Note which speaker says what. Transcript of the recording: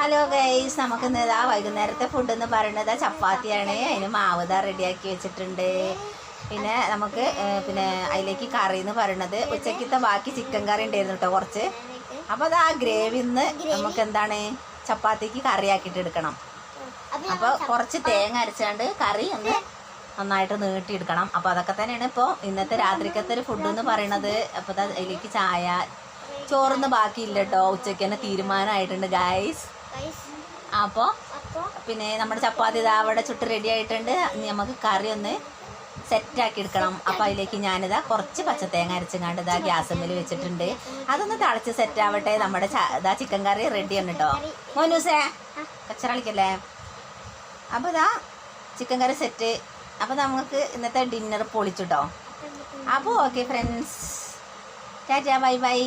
Speaker 1: Hello guys നമുക്ക് ഇന്ന് ഇതാ വൈകുന്നേരത്തെ ഫുഡ് എന്ന് പറയുന്നത് ചപ്പാത്തിയാണ്. അതിന് മാവ് ഇതാ റെഡിയാക്കി വെച്ചിട്ടുണ്ട്. പിന്നെ നമുക്ക് പിന്നെ അതിലേക്ക് കറി എന്ന് പറയുന്നത് ഉച്ചക്കത്തെ ബാക്കി ചിക്കൻ കറി ഉണ്ടായിരുന്നു കേട്ടോ കുറച്ച്. അപ്പോൾ അത് ആ ഗ്രേവി നിന്ന് നമുക്ക് എന്താണ്? ചപ്പാത്തിക്ക് കറി കറിയാക്കിയിട്ട് എടുക്കണം. അപ്പോൾ കുറച്ച് തേങ്ങ അരച്ചാണ്ട് കറി ഒന്ന് നന്നായിട്ട് നീട്ടിയെടുക്കണം. അപ്പോൾ അതൊക്കെ തന്നെയാണ് ഇപ്പോൾ ഇന്നത്തെ രാത്രിക്കത്തെ ഒരു ഫുഡ് എന്ന് പറയുന്നത്. അപ്പോൾ അതിലേക്ക് ചായ. ചോറൊന്നും ബാക്കിയില്ല കേട്ടോ ഉച്ചയ്ക്ക് തന്നെ തീരുമാനമായിട്ടുണ്ട് ഗായ്സ് അപ്പോൾ പിന്നെ നമ്മുടെ ചപ്പാത്തി ഇതാ അവിടെ ചുട്ട് റെഡി ആയിട്ടുണ്ട്. നമുക്ക് കറി ഒന്ന് സെറ്റ് ആക്കി എടുക്കണം. അപ്പോൾ അതിലേക്ക് ഞാനിതാ കുറച്ച് പച്ചത്തേങ്ങ അരച്ചങ്ങാണ്ട് ഇതാ ഗ്യാസമ്മൽ വെച്ചിട്ടുണ്ട്. അതൊന്ന് തിളച്ച് സെറ്റ് ആവട്ടെ. നമ്മുടെ ഇതാ ചിക്കൻ കറി റെഡിയാണ് കേട്ടോ മോനൂസേ കച്ചറളിക്കല്ലേ? അപ്പോൾ ഇതാ ചിക്കൻ കറി സെറ്റ് അപ്പോൾ നമുക്ക് ഇന്നത്തെ ഡിന്നർ പൊളിച്ചു കേട്ടോ അപ്പോൾ okay friends tata bye bye